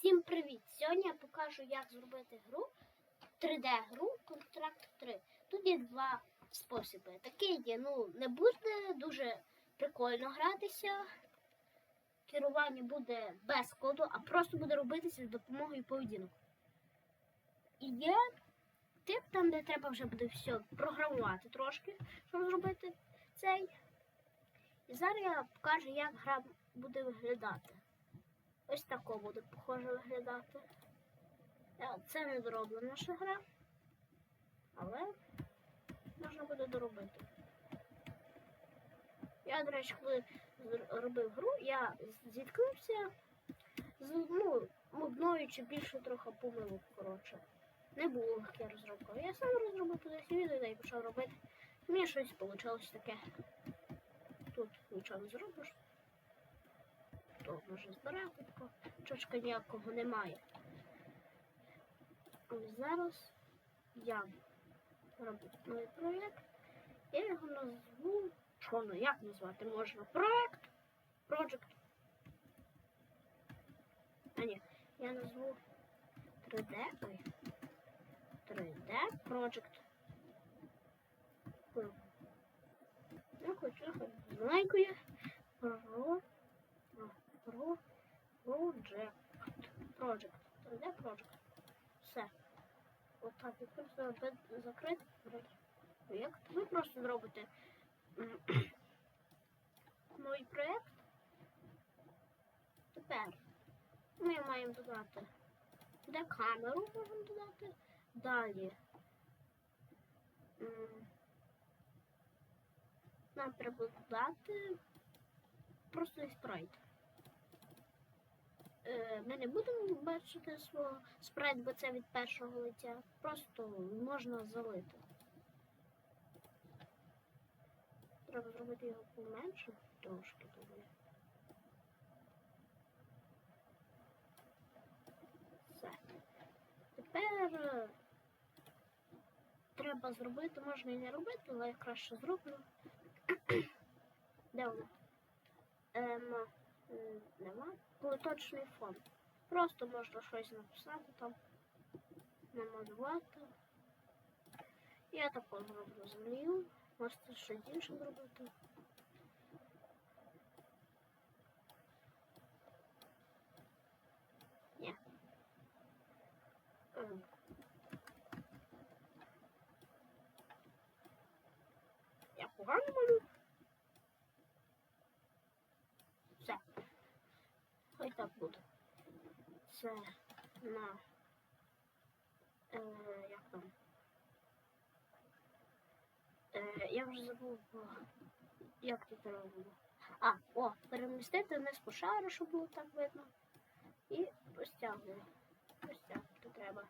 Всім привіт! Сьогодні я покажу, як зробити гру 3D-гру Contract 3. Тут є два способи. Такий є, ну, не буде дуже прикольно гратися. Керування буде без коду, а просто буде робитися з допомогою поведінок. І є тип, там, де треба вже буде все програмувати трошки, щоб зробити цей. І зараз я покажу, як гра буде виглядати. Ось тако буде похоже виглядати. Е, Це не дороблена ще гра, але можна буде доробити. Я, до речі, коли робив гру, я зіткнувся з ну, одною чи більше трохи помилок, коротше. Не було легке розробка. Я сам розробив туди відео і почав робити. Мені щось вийшло таке. Тут нічого не зробиш то може збирати такого. Чочка ніякого немає. Зараз я роблю новий проєкт. Я його назву. Що ну як назвати можна? Проєкт. Project. А ні, я назву 3D. Ой. 3D Project. Я хочу маленькою про про Project. Project. 3D Project. Все. Отак. І просто закрити проєкт. Ви просто зробите новий проєкт. Тепер ми маємо додати. Де камеру можемо додати. Далі. Нам треба додати просто спрайт. Е, Ми не будемо бачити свого спрайт, бо це від першого лиця. Просто можна залити. Треба зробити його поменше трошки тоді. Все. Тепер е, треба зробити, можна і не робити, але я краще зроблю. Де вона? Ем, нема. Поточний фон. Просто можна щось написати там, намалювати. Я також роблю землю. Можете щось інше зробити. Ні. Ем. Я погано малюю. Все. Хай так буде. Це на. Е, як там? Е, я вже забув, як тут робимо. А, о, перемістити вниз по шару, щоб було так видно. І розтягуємо. Розтягувати треба.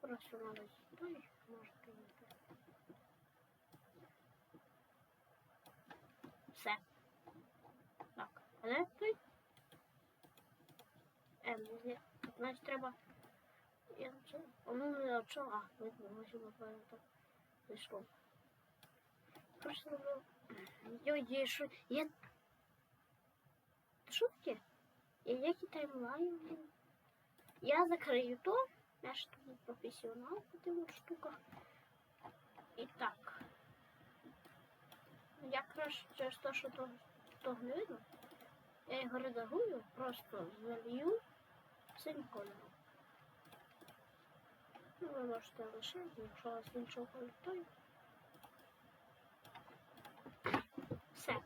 Просто навіть той може кинути. Все. Так, а де Ем, ні, значить треба. Я нічого. Ну, не чого. А, видно, може, буквально так зайшло. Просто. Йой, є що. Я. Що таке? Я які таймлайн, блін. Я закрию то. Я ж тут професіонал по тим штуках. І так. Я краще через те, що то, того не видно. Я його редагую, просто залью синім кольором. Ну, ви можете лишити, якщо у вас іншого кольору, то Все.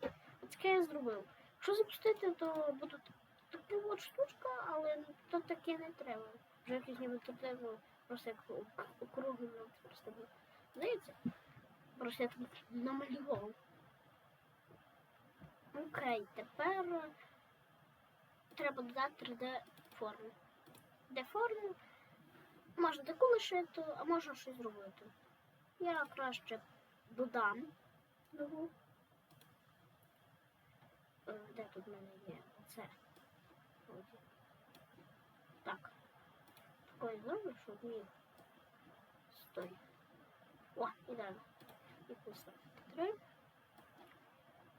Таке я зробив. Якщо запустити, то буде така от штучка, але то таке не треба. Вже якось ніби то треба просто як ок- округлено просто було. Здається? Просто я тут намалював. Окей, тепер треба додати 3D форму. Де форму можна таку лишити, а можна щось зробити. Я краще додам нову. Е, Де тут в мене є? Оце. Вроді. Так. Такої зроблю, щоб міг. Стой. О, ідеально. І поставити три.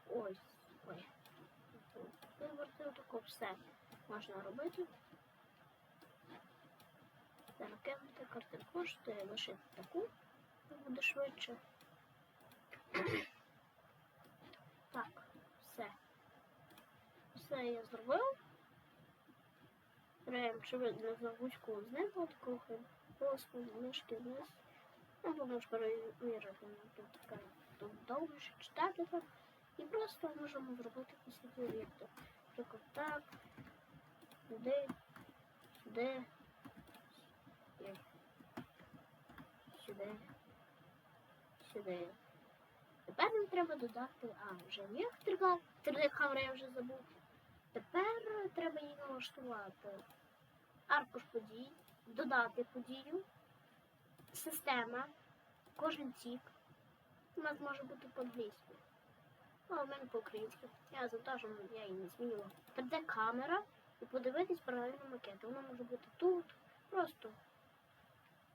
Ось. Ой. Виборти тако все можна робити. Зараз кинути картинку коштує лишити таку, буде швидше. Так, все. Все я зробив. Прям чи видно за гучку з ним подкрухаємо. Просто мишки вниз. Ну, тому ж перевірити, ну, тут тут довго читати там. І просто можемо зробити якісь відповідно. Наприклад, так, сюди, сюди, і сюди, сюди. Тепер нам треба додати, а, вже є 3D камера, я вже забув. Тепер треба її налаштувати. Аркуш подій, додати подію, система, кожен тік. У нас може бути по-англійськи. А у мене по-українськи. Я завантажу, я її не змінювала. 3D камера і подивитись паралельно макети. Вона може бути тут. Просто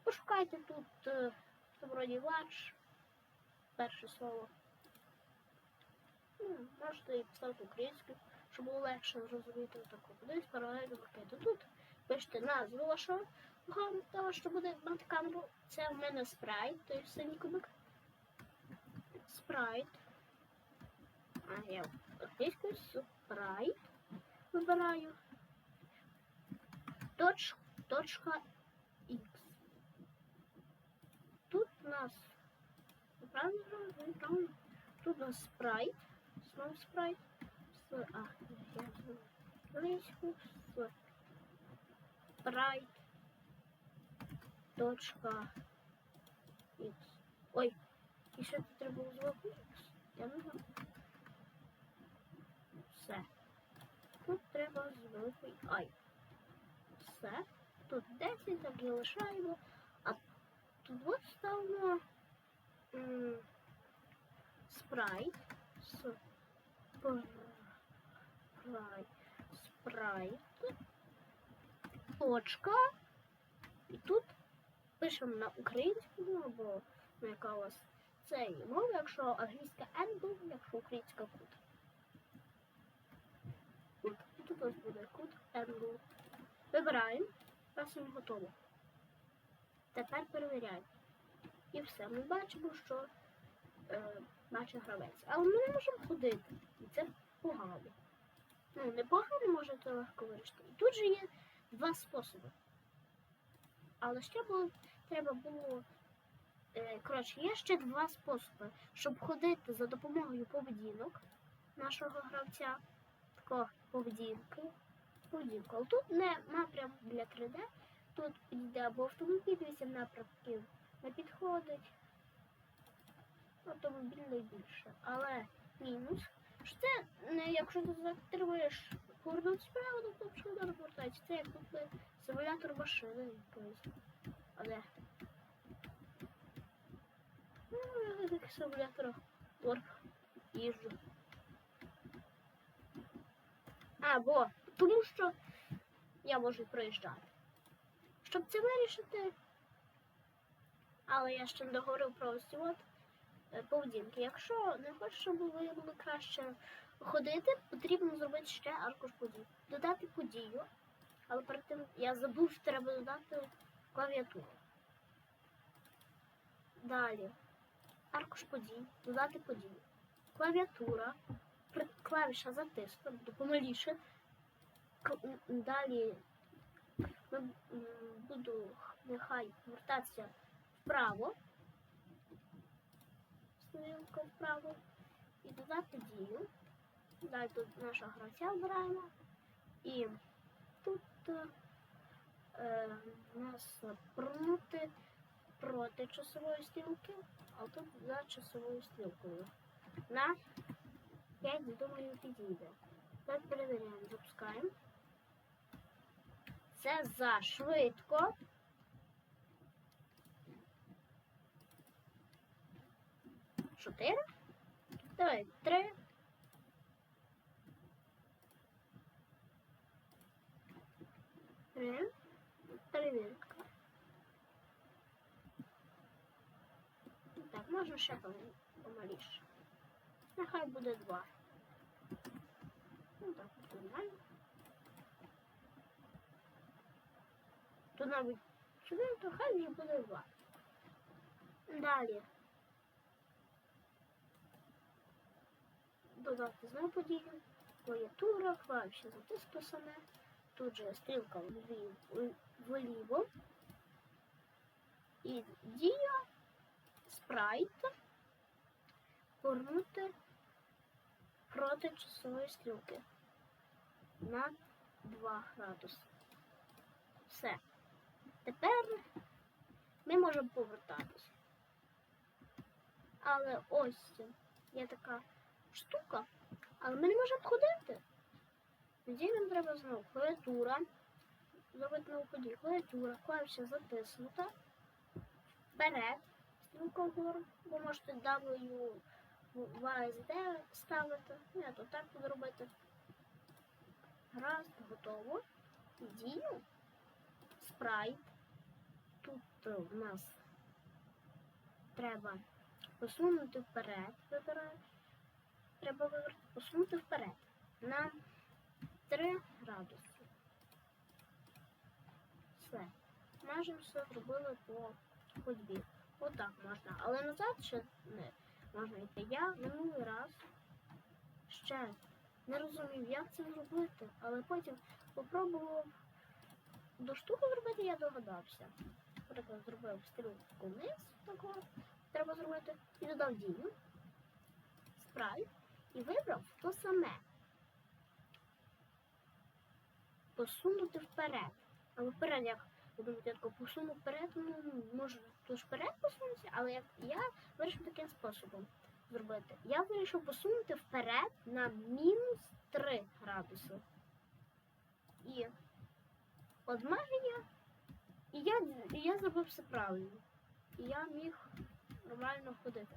пошукайте тут е, вроді. Перше слово. Ну, можете і поставити українською, щоб було легше зрозуміти таку. Подивись паралельно макету. Тут пишете назву вашого того, що буде мати камеру. Це в мене спрайт, той синій кубик. Спрайт. А я англійською спрайт вибираю. Точ, точка X. Тут у нас правильно. Тут у нас спрайт. Знову спрайт. С, а, я англійську. С, спрайт. Точка X. Ой, і ще тут треба звуку X. Я не знаю. Все. Тут треба звуку I. Все. Тут 10, так і лишаємо. Тут ставимо спрайт. Спрайт. Точка. І тут пишемо на українську мову, ну, яка у вас це мова, якщо англійська N, якщо українська кут. І тут у нас буде кут N. Вибираємо. Нас він готово. Тепер перевіряємо. І все. Ми бачимо, що е, бачить гравець. Але ми не можемо ходити. І це погано. Ну, не погано можете легко вирішити. І тут же є два способи. Але ще було, треба було. Е, коротше, є ще два способи, щоб ходити за допомогою поведінок нашого гравця. Такого поведінки. Поведінку. Але тут не напрям для 3D. Тут підійде або автомобіль 8 напрямків не підходить. Автомобіль найбільше. Але мінус. Що це не якщо ти затримуєш повернути справа, то якщо не розвертається. Це як тут симулятор машини якоїсь. Але. Ну, я такий симулятор торг їжджу. А, бо, тому що я можу проїжджати. Щоб це вирішити. Але я ще не договорив про ось от е, поведінки. Якщо не хочеш, щоб ви були краще ходити, потрібно зробити ще аркуш подій. Додати подію. Але перед тим я забув, що треба додати клавіатуру. Далі. Аркуш подій. Додати подію. Клавіатура. Клавіша затиску, помаліше. К- м, Далі буду нехай вертатися вправо. Стрілка вправо. І додати дію. Далі тут наша гравця обираємо. І тут е, у нас прунути проти часової стрілки, а тут за часовою стрілкою. На 5, думаю, підійде. Так перевіряємо, запускаємо. Це за швидко. Чотири. Давай, три. Три. Перевірка. Так, можна ще пом- помаліше. Нехай буде два. Ну так, нормально. Тут навіть 4, то хай вже буде 2. Далі. Додати знову подію. Клавіатура, клавіші затиск то саме. Тут же стрілка вліво. І дія спрайт повернути проти часової стрілки на 2 градуси. Все. Тепер ми можемо повертатися. Але ось є така штука, але ми не можемо ходити. Тоді нам треба знову клавіатура. Зробити на вході клавіатура, клавіша затиснута. Вперед, стрілка бо можете W VSD ставити. Ні, то так буду робити. Раз, готово. Дію. Спрайт. Тут е, у нас треба посунути вперед. Вибираю. Треба посунути вперед. На 3 градуси. Все. Майже все зробили по ходьбі. Отак можна. Але назад ще не можна йти. Я минулий раз ще не розумів, як це зробити, але потім попробував до штуки зробити, я догадався. Наприклад, зробив стрілку вниз, такого треба зробити, і додав дію, спрайт, і вибрав то саме. Посунути вперед. Але вперед як я тако посуну вперед, ну може тож вперед посунутися, але як я вирішив таким способом зробити. Я вирішив посунути вперед на мінус 3 градуси. І магія, і я, і я зробив все правильно. І я міг нормально ходити.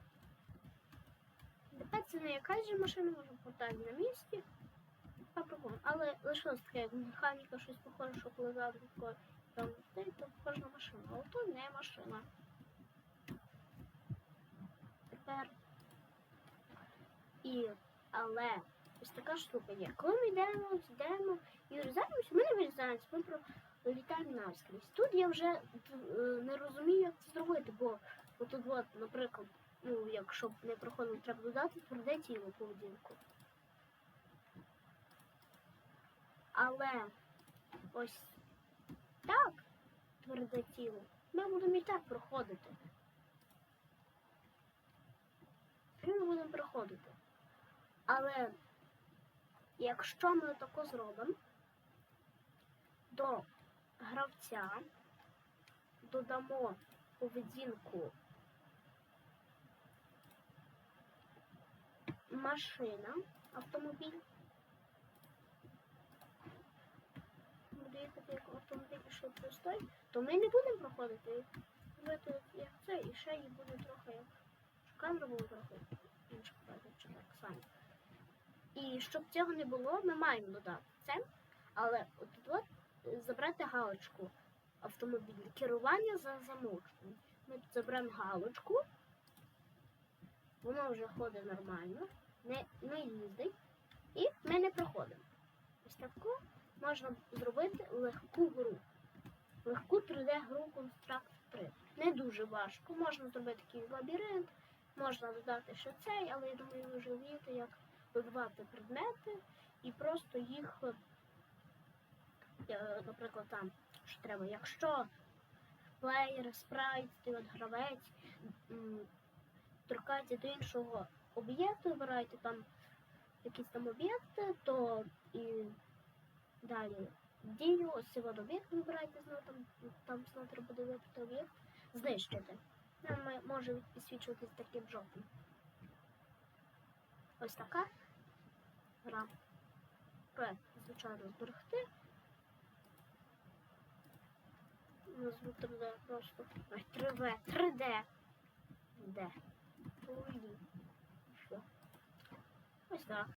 Тепер це не якась же машина, можна повертати на місці. Та прикольно. Але лишилось таке, як механіка, щось похоже, що коли такою там стоїть, то похоже на машину. Але то не машина. Тепер. І, але ось така штука є. Коли ми йдемо, йдемо і врізаємося, ми не врізаємося, ми пролітаємо навскрізь. Тут я вже е, не розумію, як це зробити, бо отут, от, наприклад, ну, якщо б не проходило, треба додати тверде тіло поведінку. Але ось так тверде тіло. Ми будемо і так проходити. Ми будемо проходити. Але якщо ми тако зробимо, до гравця додамо поведінку машина, автомобіль. Буде як автомобіль, що простой, то ми не будемо проходити. Робити як це, і ще їй буде трохи як камера буде трохи інша чи так само. І щоб цього не було, ми маємо додати це, але от тут забрати галочку автомобіль. Керування за замовчуванням. Ми заберемо галочку, воно вже ходить нормально, не, не їздить, і ми не проходимо. Ось таку можна зробити легку гру. Легку 3D-гру Construct 3. Не дуже важко. Можна зробити такий лабіринт, можна додати ще цей, але я думаю, ви вже вмієте, як додавати предмети і просто їх, наприклад, там, що треба, якщо плеєр, спрайт, ти от гравець, торкається до іншого об'єкту, вибираєте там якісь там об'єкти, то і далі дію, ось цей об'єкт вибираєте знову там, там знову треба вибрати об'єкт, знищити. Нам може підсвічуватись таким жовтим. Ось така гра. Проект, звичайно, зберегти. Назву 3D просто. Ой, 3D, 3D. Де? Ой, що? Ось так.